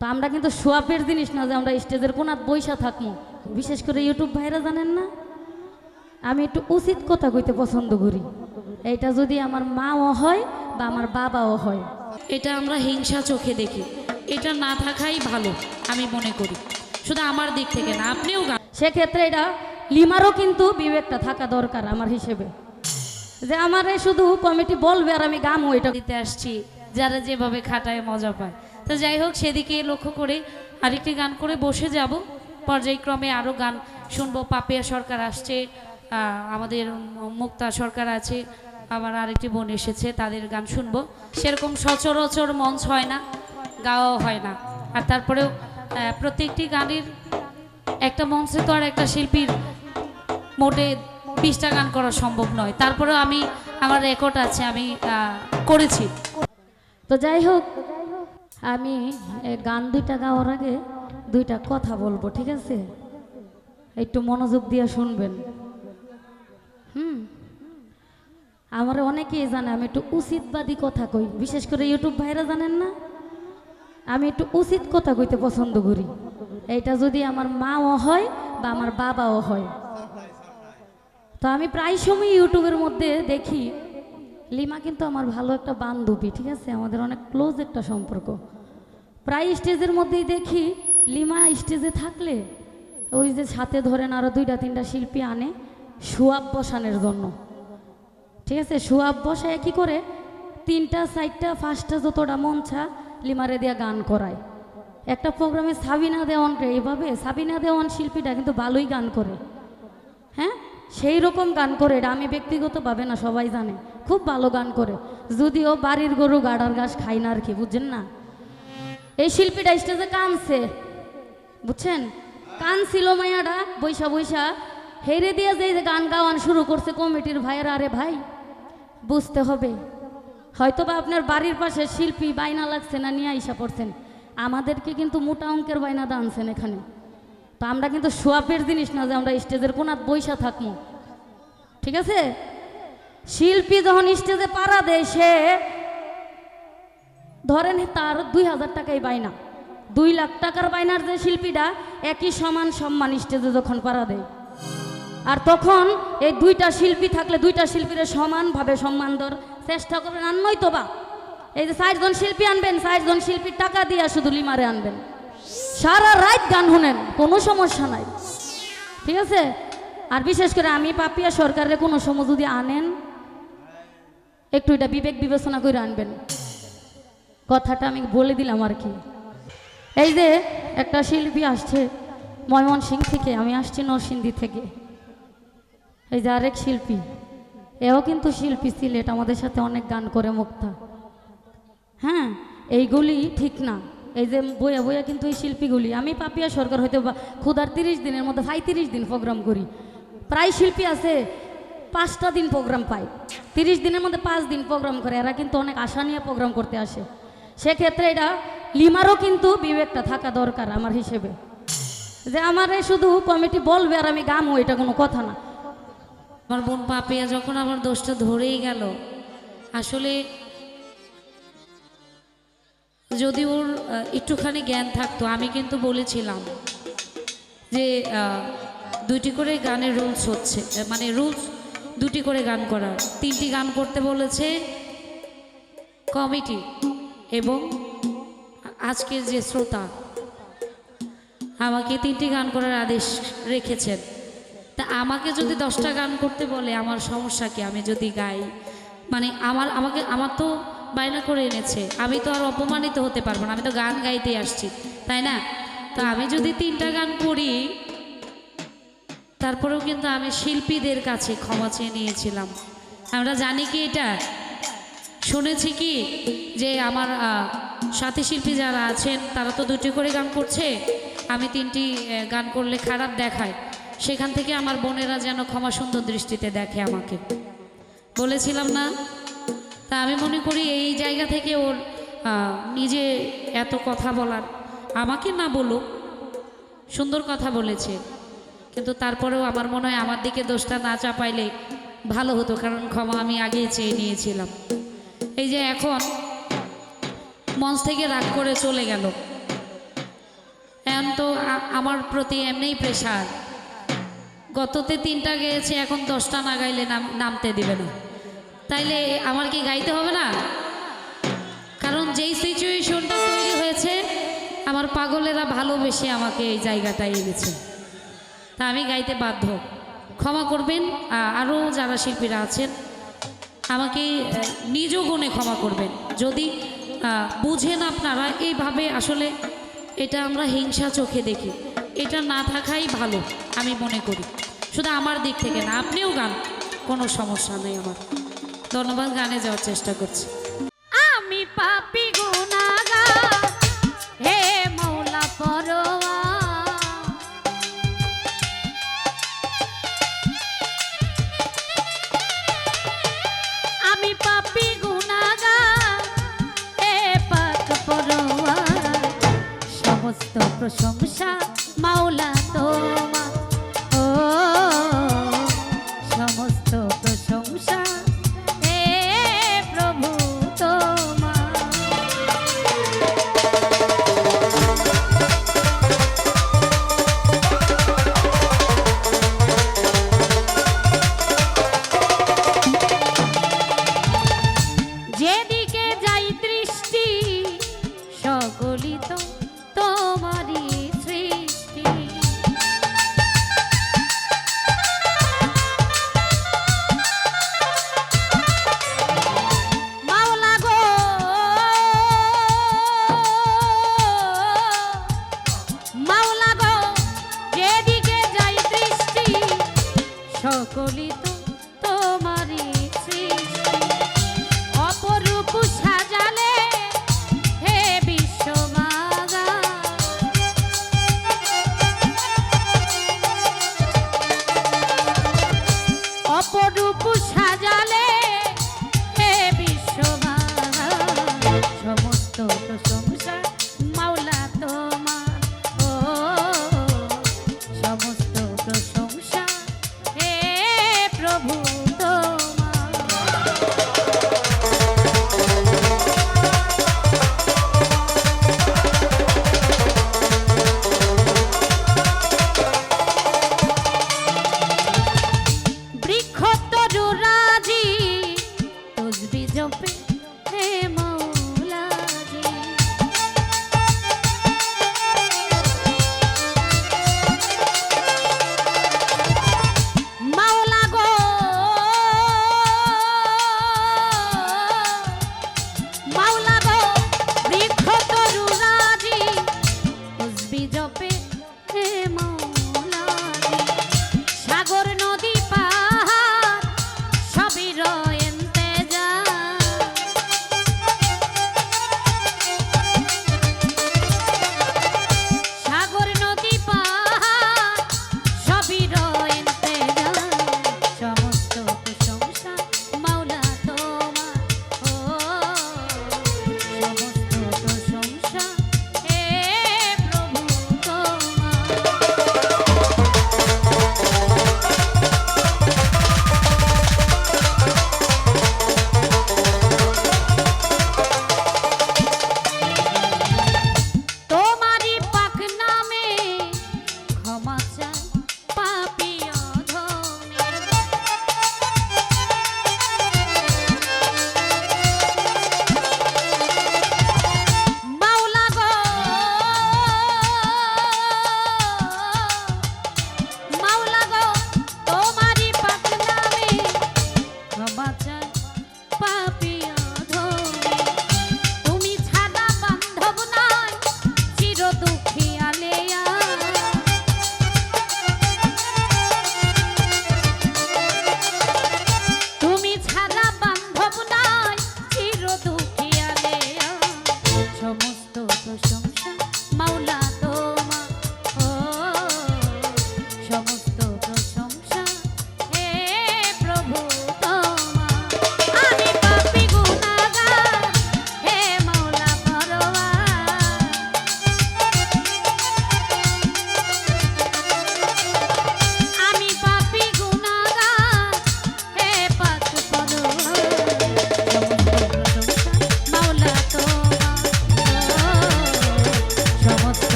তো আমরা কিন্তু সোয়াপের জিনিস না যে আমরা স্টেজের কোনাত বৈশা থাকব বিশেষ করে ইউটিউব ভাইরা জানেন না? আমি একটু উচিত কথা কইতে পছন্দ করি। এটা যদি আমার মাও হয় বা আমার বাবাও হয়। এটা আমরা হিংসা চোখে দেখি। এটা না থাকাই ভালো, আমি মনে করি। শুধু আমার দিক থেকে না, আপনিও গান সেক্ষেত্রে এটা লিমারও কিন্তু বিবেকটা থাকা দরকার আমার হিসেবে। যে আমারে শুধু কমিটি বলবে আর আমি গামো, এটা দিতে আসছি, যারা যেভাবে খাটায় মজা পায়। তো যাই হোক, সেদিকে লক্ষ্য করে আরেকটি গান করে বসে যাব। পর্যায়ক্রমে আরও গান শুনব। পাপিয়া সরকার আসছে আমাদের মুক্তা সরকার আছে, আবার আরেকটি বোন এসেছে, তাদের গান শুনব। সেরকম সচরাচর মঞ্চ হয় না, গাওয়াও হয় না। আর তারপরেও প্রত্যেকটি গানের একটা মঞ্চে তো আর একটা শিল্পীর মোটে বিশটা গান করা সম্ভব নয়। তারপরেও আমি, আমার রেকর্ড আছে, আমি করেছি। তো যাই হোক, আমি গান দুইটা গাওয়ার আগে দুইটা কথা বলব, ঠিক আছে? একটু মনোযোগ দিয়ে শুনবেন। হুম? আমার অনেকেই জানে, আমি একটু উচিতবাদী কথা কই। বিশেষ করে ইউটিউব ভাইরা জানেন না? আমি একটু উচিত কথা কইতে পছন্দ করি। এইটা যদি আমার মাও হয় বা আমার বাবাও হয়। তো আমি প্রায় সময় ইউটিউবের মধ্যে দেখি লিমা কিন্তু আমার ভালো একটা বান্ধবী, ঠিক আছে? আমাদের অনেক ক্লোজ একটা সম্পর্ক। প্রায় স্টেজের মধ্যেই দেখি লিমা স্টেজে থাকলে ওই যে সাথে ধরেন আরও দুইটা, তিনটা শিল্পী আনে সুয়াব বসানোর জন্য। ঠিক আছে? সুয়াব বসায় কি করে? তিনটা, চারটা ফার্স্টটা যতটা মঞ্চা লিমারে দিয়া গান করায়। একটা প্রোগ্রামে সাবিনা দেওয়ানকে এভাবে সাবিনা দেওয়ান শিল্পীটা কিন্তু ভালোই গান করে। হ্যাঁ? সেই রকম গান করে এটা আমি ব্যক্তিগতভাবে না, সবাই জানে। খুব ভালো গান করে। যদিও বাড়ির গরু গাড়ার ঘাস খাই না আর কি বুঝছেন না? এই শিল্পীটা স্টেজে কানছে বুঝছেন? কানছিল মায়াটা বৈশা বৈশা। হেরে দিয়ে যে গান গাওয়ান শুরু করছে কমিটির ভাইয়েরা, আরে ভাই, বুঝতে হবে। হয়তো বা আপনার বাড়ির পাশে শিল্পী বাইনা লাগছে না, নিয়ে আইসা পড়ছেন। আমাদেরকে কিন্তু মোটা অঙ্কের বাইনা দানছেন এখানে। তো আমরা কিন্তু সোয়াপের জিনিস না যে আমরা স্টেজের কোনাত বৈশা থাকব ঠিক আছে? শিল্পী যখন স্টেজে পাড়া দেয়, সে ধরেন তার দুই হাজার টাকাই বাইনা দুই লাখ টাকার বাইনার যে শিল্পীটা, একই সমান সম্মান স্টেজে যখন পাড়া দেয়। আর তখন এই দুইটা শিল্পী থাকলে দুইটা শিল্পীরা সমানভাবে সম্মান দেওয়ার চেষ্টা করবেন। আর নয়তো বা এই যে ষাটজন শিল্পী আনবেন ষাটজন শিল্পীর টাকা দিয়ে শুধু লিমারে আনবেন। সারা রাত গান শুনেন, কোনো সমস্যা নাই। ঠিক আছে? আর বিশেষ করে আমি পাপিয়া সরকারের কোনো সময় যদি আনেন একটু এটা বিবেক বিবেচনা করে আনবেন। কথাটা আমি বলে দিলাম আর কি। এই যে একটা শিল্পী আসছে ময়মনসিং থেকে, আমি আসছি নরসিংদী থেকে। এই যে আরেক শিল্পী, এও কিন্তু শিল্পী, সিলেট আমাদের সাথে অনেক গান করে মুক্তা। হ্যাঁ এইগুলি ঠিক না। এই যে বইয়া বইয়া কিন্তু এই শিল্পীগুলি, আমি পাপিয়া সরকার হয়তো বা ক্ষুধার তিরিশ দিনের মধ্যে ভাই তিরিশ দিন প্রোগ্রাম করি। প্রায় শিল্পী আছে পাঁচটা দিন প্রোগ্রাম পায়। তিরিশ দিনের মধ্যে পাঁচ দিন প্রোগ্রাম করে। এরা কিন্তু অনেক আশা নিয়ে প্রোগ্রাম করতে আসে। সেক্ষেত্রে এটা লিমারও কিন্তু বিবেকটা থাকা দরকার আমার হিসেবে। যে আমারে শুধু কমিটি বলবে আর আমি গামো, এটা কোনো কথা না। আমার বোন পাপিয়া যখন আমার দোষটা ধরেই গেল, আসলে যদি ওর একটুখানি জ্ঞান থাকতো, আমি কিন্তু বলেছিলাম যে দুইটি করে গানের রুলস হচ্ছে মানে রুলস দুটি করে গান করার। তিনটি গান করতে বলেছে কমিটি এবং আজকের যে শ্রোতা, আমাকে তিনটি গান করার আদেশ রেখেছেন। তা আমাকে যদি দশটা গান করতে বলে, আমার সমস্যা কি? আমি যদি গাই মানে আমার, আমাকে, আমার তো বায়না করে এনেছে। আমি তো আর অপমানিত হতে পারব না। আমি তো গান গাইতে আসছি, তাই না? তো আমি যদি তিনটা গান করি তারপরেও কিন্তু আমি শিল্পীদের কাছে ক্ষমা চেয়ে নিয়েছিলাম। আমরা জানি কি এটা? শুনেছি কি যে আমার সাথী শিল্পী যারা আছেন, তারা তো দুটি করে গান করছে, আমি তিনটি গান করলে খারাপ দেখায়। সেখান থেকে আমার বোনেরা যেন ক্ষমা সুন্দর দৃষ্টিতে দেখে আমাকে। বলেছিলাম না? তা আমি মনে করি এই জায়গা থেকে ওর নিজে এত কথা বলার, আমাকে না বলুক, সুন্দর কথা বলেছে। কিন্তু তারপরেও আমার মনে হয় আমার দিকে দোষটা না চাপাইলে ভালো হতো, কারণ ক্ষমা আমি আগেই চেয়ে নিয়েছিলাম। এই যে এখন মঞ্চ থেকে রাগ করে চলে গেল। এখন তো আমার প্রতি এমনিই প্রেশার গততে তিনটা গেয়েছে, এখন দশটা না গাইলে নাম নামতে দিবে না। তাইলে আমার কি গাইতে হবে না? কারণ যেই সিচুয়েশনটা তৈরি হয়েছে, আমার পাগলেরা ভালোবেসে আমাকে এই জায়গাটায় এনেছে। তা আমি গাইতে বাধ্য। ক্ষমা করবেন আরও যারা শিল্পীরা আছেন, আমাকে নিজ গুণে ক্ষমা করবেন। যদি বুঝেন আপনারা, এইভাবে আসলে এটা আমরা হিংসা চোখে দেখি। এটা না থাকাই ভালো, আমি মনে করি। শুধু আমার দিক থেকে না, আপনিও গান, কোনো সমস্যা নেই আমার। ধন্যবাদ, গানে যাওয়ার চেষ্টা করছি। সকলই তো তোমারই